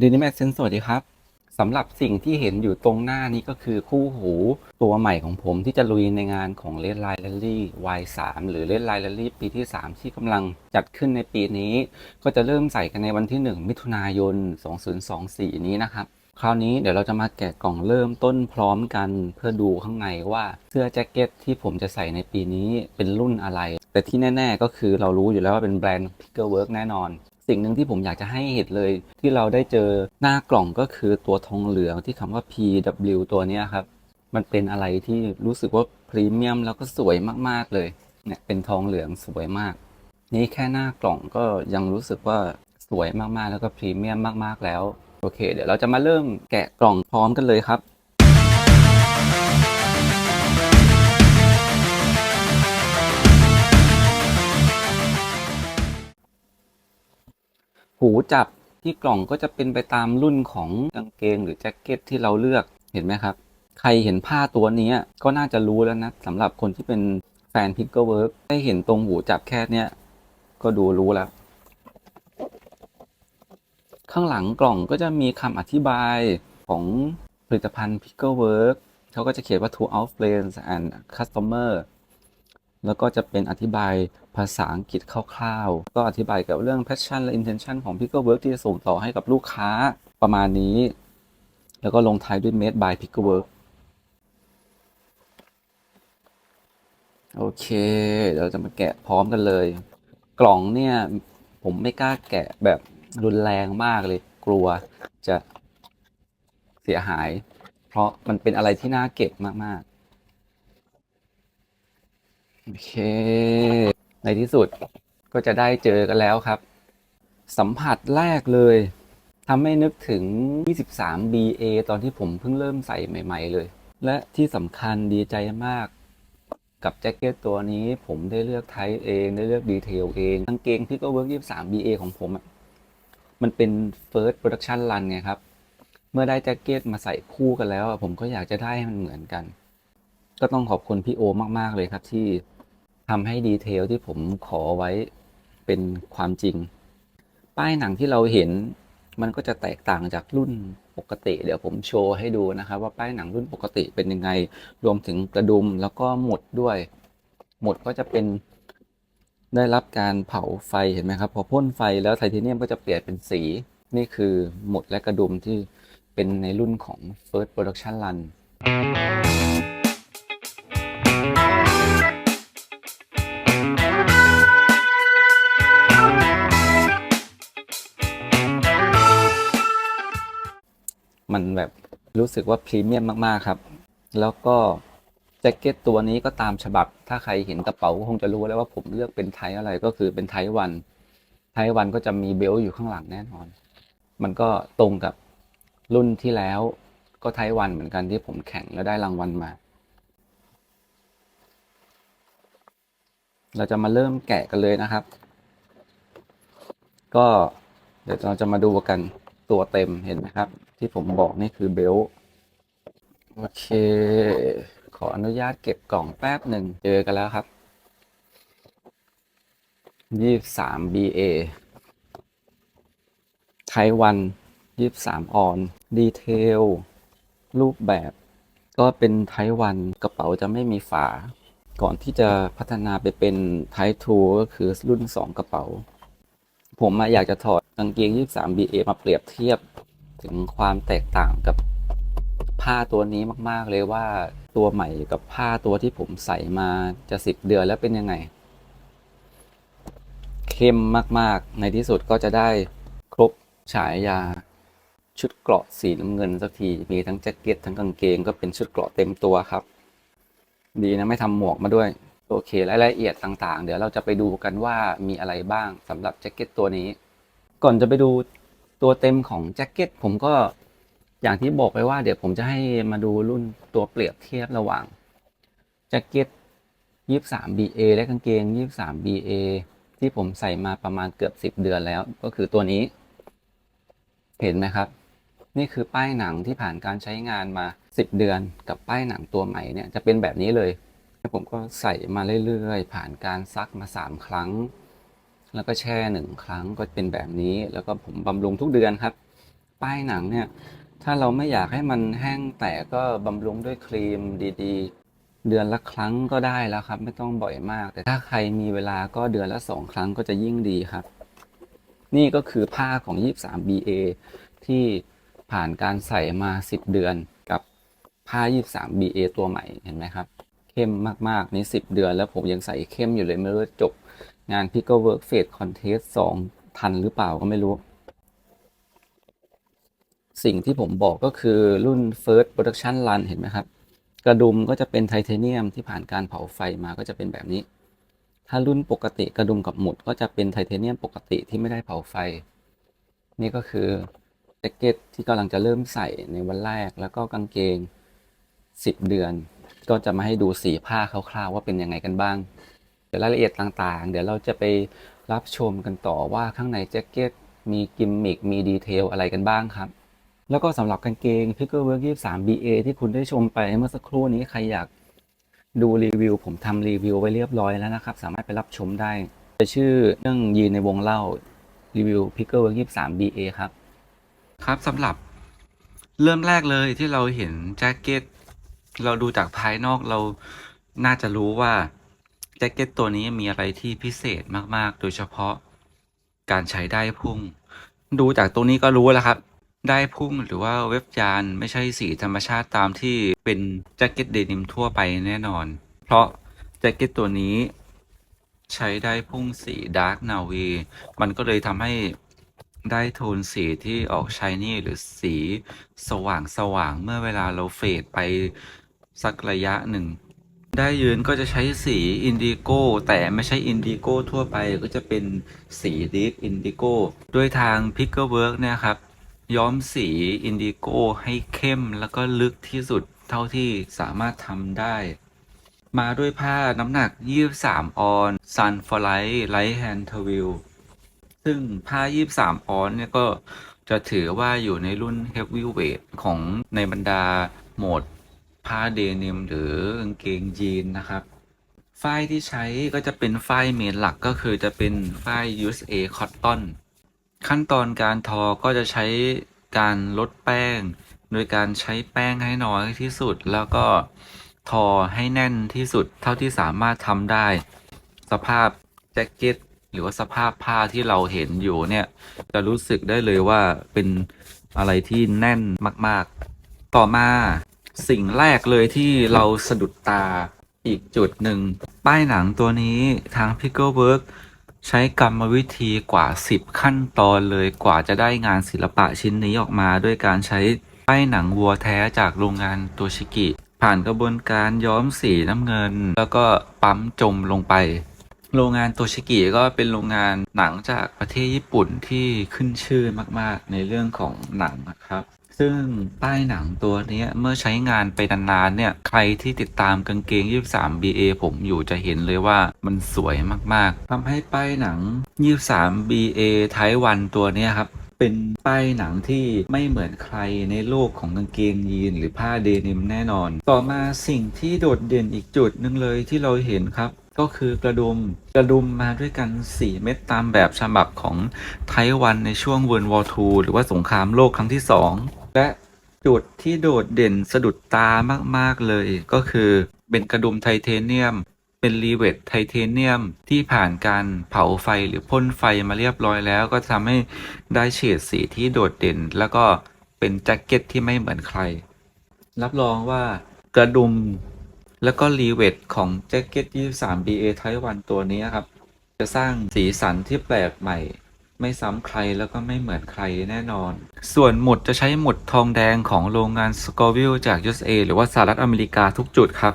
ดีนิแมเซนสวัสดีครับสำหรับสิ่งที่เห็นอยู่ตรงหน้านี้ก็คือคู่หูตัวใหม่ของผมที่จะลุยในงานของ Red Line Rally Y3 หรือ Red Line Rally ปีที่ 3 ที่กำลังจัดขึ้นในปีนี้ ก็จะเริ่มใส่กันในวันที่ 1 มิถุนายน 2024 นี้นะครับ คราวนี้เดี๋ยวเราจะมาแกะกล่องเริ่มต้นพร้อมกันเพื่อดูข้างในว่าเสื้อแจ็คเก็ตที่ผมจะใส่ในปีนี้เป็นรุ่นอะไร แต่ที่แน่ ๆ ก็คือเรารู้อยู่แล้วว่าเป็นแบรนด์ Pickerwork แน่นอน สิ่งหนึ่งที่ผมอยากจะให้เห็นเลย ที่เราได้เจอหน้ากล่องก็คือตัวทองเหลืองที่คำว่า PW ตัวนี้ครับ มันเป็นอะไรที่รู้สึกว่าพรีเมียมแล้วก็สวยมากๆเลยเนี่ยเป็นทองเหลืองสวยมาก นี่แค่หน้ากล่องก็ยังรู้สึกว่าสวยมากๆแล้วก็พรีเมียมมากๆแล้ว โอเค เดี๋ยวเราจะมาเริ่มแกะกล่องพร้อมกันเลยครับ หูจับที่กล่องก็จะเป็นไปตามรุ่นของกางเกงหรือแจ็คเก็ตที่เราเลือกเห็นไหมครับ ใครเห็นผ้าตัวนี้ก็น่าจะรู้แล้วนะสำหรับคนที่เป็นแฟนพิกเกอร์เวิร์กได้เห็นตรงหูจับแค่เนี้ยก็ดูรู้แล้ว ข้างหลังกล่องก็จะมีคำอธิบายของผลิตภัณฑ์ Pickle Work เขาก็จะเขียนว่า to our friends and customer แล้วก็จะเป็นอธิบาย ภาษาอังกฤษคร่าวๆ ก็อธิบายเกี่ยวกับเรื่อง passion และ intention ของ Pickle Work ที่จะส่งต่อให้กับลูกค้าประมาณนี้ แล้วก็ลงท้ายด้วย made by Pickle Work โอเค เราจะมาแกะพร้อมกันเลย กล่องเนี่ยผมไม่กล้าแกะแบบรุนแรงมากเลยกลัวจะเสียหาย เพราะมันเป็นอะไรที่น่าเก็บมาก ๆ โอเค ในที่สุดก็จะได้เจอกันแล้วครับ สัมผัสแรกเลยทำให้นึกถึง 23 BA ตอนที่ผมเพิ่งเริ่มใส่ใหม่ ๆ เลย และที่สำคัญดีใจมาก กับแจ็คเก็ตตัวนี้ผมได้เลือกไทป์เองได้เลือกดีเทลเองกางเกงที่ก็เวิร์ก 23 BA ของผมมันเป็น first production run ไงครับ เมื่อได้แจ็คเก็ตมาใส่คู่กันแล้ว ผมก็อยากจะได้ให้มันเหมือนกัน ก็ต้องขอบคุณพี่โอมากๆเลยครับที่ ทำให้ดีเทลที่ผมขอไว้เป็นความจริง ป้ายหนังที่เราเห็นมันก็จะแตกต่างจากรุ่นปกติ เดี๋ยวผมโชว์ให้ดูนะครับ ว่าป้ายหนังรุ่นปกติเป็นยังไง รวมถึงกระดุมแล้วก็หมดด้วย หมดก็จะเป็นได้รับการเผาไฟเห็นไหมครับ พอพ่นไฟแล้วไทเทเนียมก็จะเปลี่ยนเป็นสี นี่คือหมดและกระดุมที่เป็นในรุ่นของ First Production Run มันแบบรู้สึกว่าพรีเมียมมากๆครับ แล้วก็แจ็คเก็ตตัวนี้ก็ตามฉบับ ถ้าใครเห็นกระเป๋าก็คงจะรู้แล้วว่าผมเลือกเป็นไทยอะไรก็คือเป็นไทยวัน ไทยวันก็จะมีเบลต์อยู่ข้างหลังแน่นอน มันก็ตรงกับรุ่นที่แล้วก็ไทยวันเหมือนกันที่ผมแข่งแล้วได้รางวัลมา เราจะมาเริ่มแกะกันเลยนะครับ ก็เดี๋ยวเราจะมาดูกันตัวเต็มเห็นไหมครับ ที่ผมบอกนี่คือเบลต์โอเค ขออนุญาตเก็บกล่องแป๊บหนึ่งเจอกันแล้วครับยี่สาม BA ไทวันยี่สามออน ดีเทล รูปแบบ ก็เป็นไทวันกระเป๋าจะไม่มีฝา ก่อนที่จะพัฒนาไปเป็นไททูก็คือรุ่น 2 กระเป๋า ผมอะอยากจะถอดกางเกง 23 BA มาเปรียบเทียบ ถึงความแตกต่างกับผ้าตัวนี้มาก ๆ เลยว่าตัวใหม่กับผ้าตัวที่ผมใส่มาจะสิบเดือนแล้วเป็นยังไง เข้มมากๆ ในที่สุดก็จะได้ครบฉายาชุดเกราะสีน้ำเงินสักที มีทั้งแจ็คเก็ตทั้งกางเกงก็เป็นชุดเกราะเต็มตัวครับ ดีนะไม่ทำหมวกมาด้วย โอเครายละเอียดต่างๆ เดี๋ยวเราจะไปดูกันว่ามีอะไรบ้างสำหรับแจ็คเก็ตตัวนี้ ก่อนจะไปดู ตัวเต็มของแจ็คเก็ตผมก็อย่างที่บอกไปว่าเดี๋ยวผมจะให้มาดูรุ่นตัวเปรียบเทียบระหว่างแจ็คเก็ต 23 BA และกางเกง 23 BA ที่ผมใส่มาประมาณเกือบ 10 เดือนแล้ว ก็คือตัวนี้ เห็นไหมครับ นี่คือป้ายหนังที่ผ่านการใช้งานมา 10 เดือนกับป้ายหนังตัวใหม่เนี่ยจะเป็นแบบนี้เลยผมก็ใส่มาเรื่อยๆ ผ่านการซักมา 3 ครั้ง แล้วก็แช่หนึ่งครั้งก็เป็นแบบนี้ แล้วก็ผมบำรุงทุกเดือนครับ ป้ายหนังเนี่ย ถ้าเราไม่อยากให้มันแห้งแตกก็บำรุงด้วยครีมดีๆ เดือนละครั้งก็ได้แล้วครับ ไม่ต้องบ่อยมาก แต่ถ้าใครมีเวลาก็เดือนละสองครั้งก็จะยิ่งดีครับ นี่ก็คือผ้าของ 23 BA ที่ผ่านการใส่มา 10 เดือนกับผ้า 23 BA ตัวใหม่เห็นไหมครับ เข้มมากๆนี่10 เดือนแล้วผมยังใส่เข้มอยู่เลยไม่รู้จบ งาน Pickle Work Fade Contest 2 ทันหรือเปล่าก็ไม่รู้ สิ่งที่ผมบอกก็คือรุ่น First Production Run เห็นไหมครับ กระดุมก็จะเป็นไทเทเนียมที่ผ่านการเผาไฟมาก็จะเป็นแบบนี้ ถ้ารุ่นปกติกระดุมกับหมุดก็จะเป็นไทเทเนียมปกติที่ไม่ได้เผาไฟ นี่ก็คือแจ็คเก็ตที่กำลังจะเริ่มใส่ในวันแรกแล้วก็กางเกง 10 เดือน ก็จะมาให้ดูสีผ้าคร่าวๆว่าเป็นยังไงกันบ้าง เดี๋ยวรายละเอียดต่างๆ เดี๋ยวเราจะไปรับชมกันต่อว่าข้างในแจ็คเก็ตมีกิมมิคมีดีเทลอะไรกันบ้างครับ แล้วก็สำหรับกางเกง Pickle Work 23 BA ที่คุณได้ชมไปเมื่อสักครู่นี้ใครอยากดูรีวิว ผมทำรีวิวไว้เรียบร้อยแล้วนะครับ สามารถไปรับชมได้จะชื่อเรื่องยืนในวงเล่ารีวิว Pickle Work 23 BA ครับ ครับสำหรับเริ่มแรกเลยที่เราเห็นแจ็คเก็ตเราดูจากภายนอกเราน่าจะรู้ว่า จ็คเก็ตตัวนี้มีอะไรที่พิเศษมากๆ โดยเฉพาะการใช้ได้พุ่ง ดูจากตรงนี้ก็รู้แล้วครับ ได้พุ่งหรือว่าเว็บยานไม่ใช่สีธรรมชาติตามที่เป็นแจ็คเก็ตเดนิมทั่วไปแน่นอน เพราะแจ็คเก็ตตัวนี้ ใช้ได้พุ่งสีดาร์กนาวีมันก็เลยทำให้ได้โทนสีที่ออกชายนี่หรือสีสว่างสว่างเมื่อเวลาเราเฟดไปสักระยะหนึ่ง ได้ยืนก็จะใช้สีอินดิโก้แต่ไม่ใช่อินดิโก้ทั่วไปก็จะเป็นสีดีฟอินดิโก้ด้วยทาง Pickle Work นี่ยครับ ย้อมสีอินดิโก้ให้เข้มแล้วก็ลึกที่สุดเท่าที่สามารถทำได้ มาด้วยผ้าน้ำหนัก 23 ออน Sun for Light Light Hand t o w i l ซึ่งผ้า 23 ออนเนี่ยก็จะถือว่าอยู่ในรุ่น Heavyweight ของในบรรดาโหมด ผ้าเดนิมหรือกางเกงยีนนะครับ ฝ้ายที่ใช้ก็จะเป็นฝ้ายเมนหลักก็คือจะเป็นฝ้าย USA Cotton ขั้นตอนการทอก็จะใช้การลดแป้ง โดยการใช้แป้งให้น้อยที่สุด แล้วก็ทอให้แน่นที่สุดเท่าที่สามารถทำได้ สภาพแจ็คเก็ตหรือว่าสภาพผ้าที่เราเห็นอยู่เนี่ยจะรู้สึกได้เลยว่าเป็นอะไรที่แน่นมาก ๆ ต่อมา สิ่งแรกเลยที่เราสะดุดตาอีกจุดหนึ่ง ป้ายหนังตัวนี้ทาง Pickle Work ใช้กรรมวิธีกว่า 10 ขั้นตอนเลยกว่าจะได้งานศิลปะชิ้นนี้ออกมา ด้วยการใช้ป้ายหนังวัวแท้จากโรงงานโตชิกิ ผ่านกระบวนการย้อมสีน้ำเงิน แล้วก็ปั๊มจมลงไป โรงงานโตชิกิก็เป็นโรงงานหนังจากประเทศญี่ปุ่นที่ขึ้นชื่อมากๆ ในเรื่องของหนังนะครับ ซึ่งป้ายหนังตัวนี้เมื่อใช้งานไปนานๆเนี่ย ใครที่ติดตามกางเกง 23 BA ผมอยู่จะเห็นเลยว่ามันสวยมากๆทำให้ป้ายหนัง 23 BA ไทวันตัวนี้ครับเป็นป้ายหนังที่ไม่เหมือนใครในโลกของกางเกงยีนหรือผ้าเดนิมแน่นอน ต่อมาสิ่งที่โดดเด่นอีกจุดหนึ่งเลยที่เราเห็นครับ ก็คือกระดุมกระดุมมาด้วยกัน 4 เม็ดตามแบบฉบับของไทวันในช่วง World War II หรือว่าสงครามโลกครั้งที่ 2 และจุดที่โดดเด่นสะดุดตามากๆเลยก็คือเป็นกระดุมไทเทเนียม เป็นรีเวทไทเทเนียมที่ผ่านการเผาไฟหรือพ่นไฟมาเรียบร้อยแล้ว ก็ทำให้ได้เฉดสีที่โดดเด่น แล้วก็เป็นแจ็คเก็ตที่ไม่เหมือนใคร รับรองว่ากระดุมแล้วก็รีเวทของแจ็คเก็ต 23 BA ไทวันตัวนี้ครับ จะสร้างสีสันที่แปลกใหม่ ไม่ซ้ำใครแล้วก็ไม่เหมือนใครแน่นอน ส่วนหมุดจะใช้หมุดทองแดงของโรงงานสกอวิลจาก USA หรือว่าสหรัฐอเมริกาทุกจุดครับ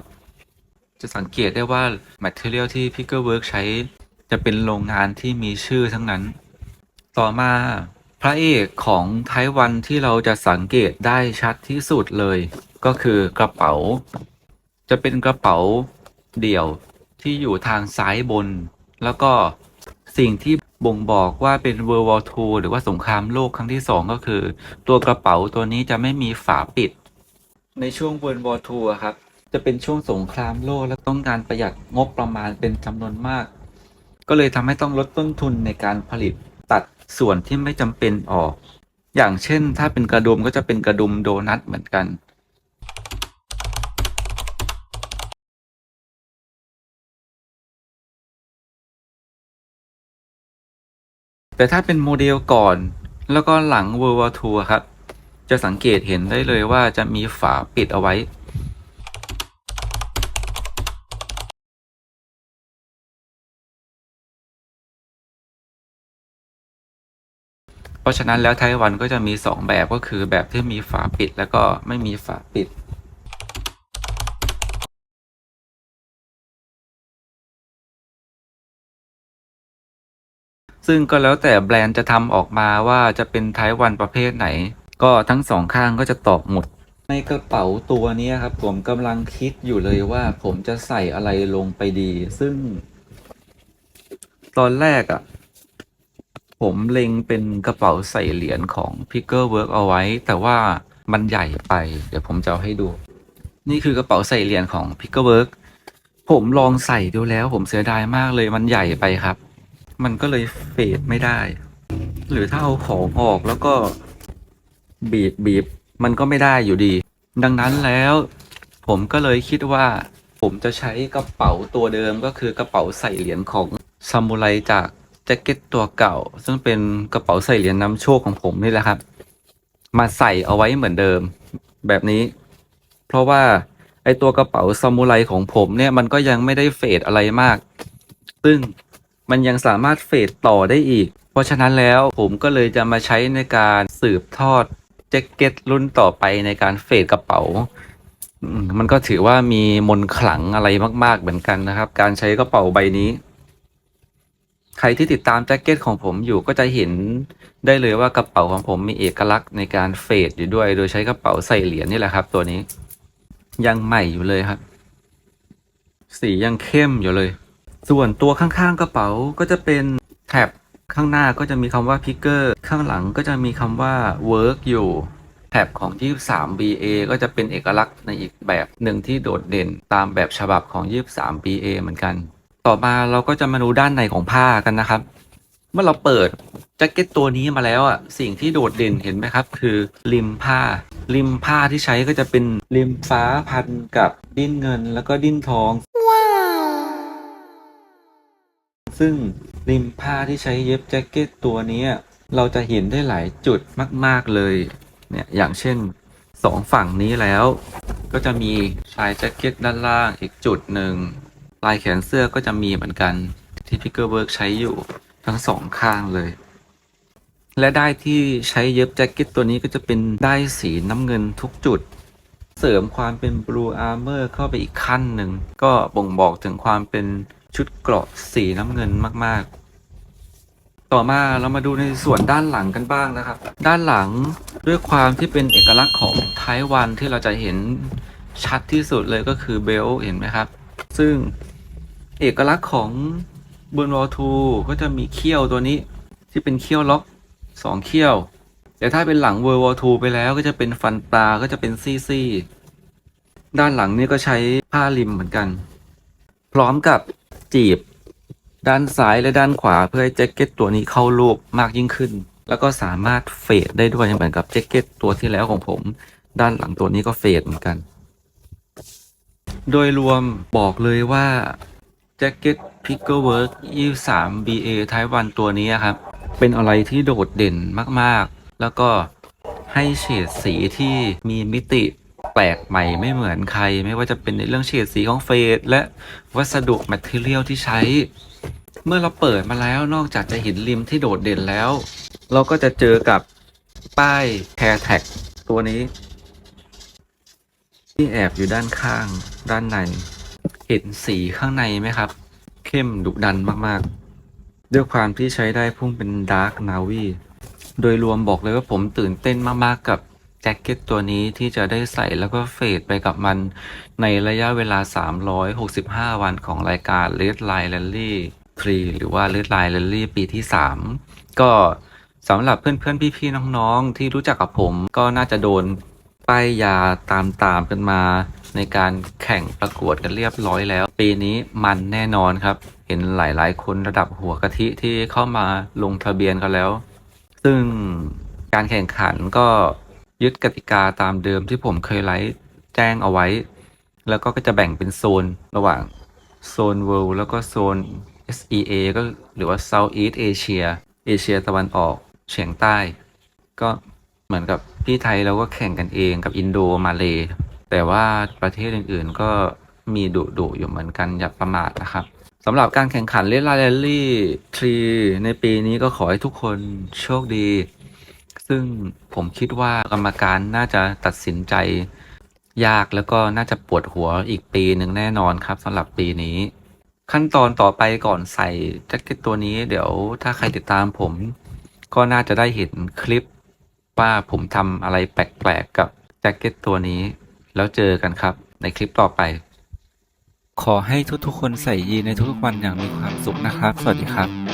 จะสังเกตได้ว่า Material ที่ Pickle Work ใช้จะเป็นโรงงานที่มีชื่อทั้งนั้น ต่อมาพระเอกของไต้หวันที่เราจะสังเกตได้ชัดที่สุดเลย ก็คือกระเป๋า จะเป็นกระเป๋าเดี่ยวที่อยู่ทางซ้ายบน แล้วก็ สิ่งที่บ่งบอกว่าเป็น World War II หรือว่าสงครามโลกครั้งที่สองก็คือ ตัวกระเป๋าตัวนี้จะไม่มีฝาปิด ในช่วง World War II อะครับ จะเป็นช่วงสงครามโลกและต้องการประหยัดงบประมาณเป็นจำนวนมาก ก็เลยทำให้ต้องลดต้นทุนในการผลิตตัดส่วนที่ไม่จำเป็นออก อย่างเช่น ถ้าเป็นกระดุมก็จะเป็นกระดุมโดนัทเหมือนกัน แต่ถ้าเป็นโมเดลก่อนแล้วก็หลัง World War II ครับ จะสังเกตเห็นได้เลยว่าจะมีฝาปิดเอาไว้ เพราะฉะนั้นแล้วไต้หวันก็จะมี 2 แบบก็คือแบบที่มีฝาปิดแล้วก็ไม่มีฝาปิด ซึ่งก็แล้วแต่แบรนด์จะทำออกมาว่าจะเป็นไทวันประเภทไหน ก็ทั้งสองข้างก็จะตอบหมด ในกระเป๋าตัวนี้ครับ ผมกำลังคิดอยู่เลยว่าผมจะใส่อะไรลงไปดี ซึ่ง ตอนแรกอะ่ะ ผมเล็งเป็นกระเป๋าใส่เหรียญของ p i c k e r Work เอาไว้ แต่ว่ามันใหญ่ไป เดี๋ยวผมจะเอาให้ดู นี่คือกระเป๋าใส่เหรียญของ p i c k e r Work ผมลองใส่ดูแล้วผมเสียดายมากเลยมันใหญ่ไปครับ มันก็เลยเฟดไม่ได้ หรือถ้าเอาของออกแล้วก็บีบบีบมันก็ไม่ได้อยู่ดี ดังนั้นแล้วผมก็เลยคิดว่า ผมจะใช้กระเป๋าตัวเดิมก็คือกระเป๋าใส่เหรียญของซามูไรจากแจ็คเก็ตตัวเก่า ซึ่งเป็นกระเป๋าใส่เหรียญนำโชคของผมนี่แหละครับ มาใส่เอาไว้เหมือนเดิม แบบนี้ เพราะว่าไอตัวกระเป๋าซามูไรของผมเนี่ยมันก็ยังไม่ได้เฟดอะไรมาก ซึ่ง มันยังสามารถเฟดต่อได้อีก เพราะฉะนั้นแล้วผมก็เลยจะมาใช้ในการสืบทอดแจ็คเก็ตรุ่นต่อไปในการเฟดกระเป๋า มันก็ถือว่ามีมนขลังอะไรมาก ๆ เหมือนกันนะครับ การใช้กระเป๋าใบนี้ ใครที่ติดตามแจ็คเก็ตของผมอยู่ก็จะเห็นได้เลยว่ากระเป๋าของผมมีเอกลักษณ์ในการเฟดอยู่ด้วย โดยใช้กระเป๋าใส่เหรียญนี่แหละครับ ตัวนี้ ยังใหม่อยู่เลยครับ สียังเข้มอยู่เลย ส่วนตัวข้างๆกระเป๋าก็จะเป็นแท็บข้างหน้าก็จะมีคำว่า Picker ข้างหลังก็จะมีคำว่า Work อยู่แท็บของ 23BA ก็จะเป็นเอกลักษณ์ในอีกแบบหนึ่งที่โดดเด่นตามแบบฉบับของ 23BA เหมือนกัน ต่อมาเราก็จะมาดูด้านในของผ้ากันนะครับ เมื่อเราเปิดแจ็คเก็ตตัวนี้มาแล้วอะสิ่งที่โดดเด่นเห็นไหมครับ คือริมผ้า ริมผ้าที่ใช้ก็จะเป็นริมฟ้าพันกับดิ้นเงิน แล้วก็ดิ้นทอง ซึ่งริมผ้าที่ใช้เย็บแจ็คเก็ตตัวนี้เราจะเห็นได้หลายจุดมาก ๆ เลยเนี่ยอย่างเช่นสองฝั่งนี้แล้ว ก็จะมีชายแจ็คเก็ตด้านล่างอีกจุดหนึ่งลายแขนเสื้อก็จะมีเหมือนกันที่พิกเกอร์เวิร์กใช้อยู่ทั้งสองข้างเลย และได้ที่ใช้เย็บแจ็คเก็ตตัวนี้ก็จะเป็นได้สีน้ำเงินทุกจุด เสริมความเป็น Blue Armor เข้าไปอีกขั้นหนึ่ง ก็บ่งบอกถึงความเป็น ชุดเกราะสีน้ำเงินมาก ๆ ต่อมาเรามาดูในส่วนด้านหลังกันบ้างนะครับ ด้านหลังด้วยความที่เป็นเอกลักษณ์ของไทวันที่เราจะเห็นชัดที่สุดเลยก็คือเบลเห็นไหมครับ ซึ่งเอกลักษณ์ของบนวอลทูก็จะมีเขี้ยวตัวนี้ที่เป็นเขี้ยวล็อกสองเขี้ยว แต่ถ้าเป็นหลัง World War II ไปแล้วก็จะเป็นฟันปลาก็จะเป็นซี่ๆด้านหลังนี่ก็ใช้ผ้าริมเหมือนกัน พร้อมกับ จีบ ด้านซ้ายและด้านขวาเพื่อให้แจ็คเก็ตตัวนี้เข้ารูปมากยิ่งขึ้น แล้วก็สามารถเฟดได้ด้วยเหมือนกับแจ็คเก็ตตัวที่แล้วของผม ด้านหลังตัวนี้ก็เฟดเหมือนกัน โดยรวมบอกเลยว่าแจ็คเก็ต Pickle Work 23 BA ไทวันตัวนี้ครับ เป็นอะไรที่โดดเด่นมากๆ แล้วก็ให้เฉดสีที่มีมิติ แปลกใหม่ไม่เหมือนใคร ไม่ว่าจะเป็นในเรื่องเฉดสีของเฟดและวัสดุแมทเทียลที่ใช้ เมื่อเราเปิดมาแล้วนอกจากจะเห็นริมที่โดดเด่นแล้ว เราก็จะเจอกับป้าย Care Tag ตัวนี้ ที่แอบอยู่ด้านข้างด้านใน เห็นสีข้างในไหมครับ เข้มดุดันมากๆ ด้วยความที่ใช้ได้พุ่งเป็นดาร์กนาวีโดยรวมบอกเลยว่าผมตื่นเต้นมากๆกับ แจ็คเก็ตตัวนี้ที่จะได้ใส่แล้วก็เฟดไปกับมันในระยะเวลา 365 วันของรายการ Red Line Rally 3หรือว่า Red Line Rally ปีที่ 3 ก็สำหรับเพื่อนๆ พี่ๆ น้องๆ ที่รู้จักกับผมก็น่าจะโดนป้ายยาตามตามๆกันมา ในการแข่งประกวดกันเรียบร้อยแล้ว ปีนี้มันแน่นอนครับ เห็นหลายๆ คนระดับหัวกะทิที่เข้ามาลงทะเบียนกันแล้ว ซึ่งการแข่งขันก็ ยึดกติกาตามเดิมที่ผมเคยไลฟ์แจ้งเอาไว้ แล้วก็จะแบ่งเป็นโซนระหว่างโซน World แล้วก็โซน SEA ก็หรือว่า Southeast Asia เอเชียตะวันออกเฉียงใต้ ก็เหมือนกับที่ไทยเราก็แข่งกันเองกับอินโดมาเลแต่ว่าประเทศอื่นๆก็มีดุดุๆอยู่เหมือนกันอย่าประมาทนะครับสำหรับการแข่งขันเลนลาแรลลี่ทรีในปีนี้ก็ขอให้ทุกคนโชคดี ซึ่งผมคิดว่ากรรมการน่าจะตัดสินใจยากแล้วก็น่าจะปวดหัวอีกปีหนึ่งแน่นอนครับสำหรับปีนี้ ขั้นตอนต่อไปก่อนใส่แจ็คเก็ตตัวนี้ เดี๋ยวถ้าใครติดตามผม ก็น่าจะได้เห็นคลิปว่าผมทำอะไรแปลกๆกับแจ็คเก็ตตัวนี้ แล้วเจอกันครับในคลิปต่อไป ขอให้ทุกๆคนใส่ยีในทุกๆวันอย่างมีความสุขนะครับ สวัสดีครับ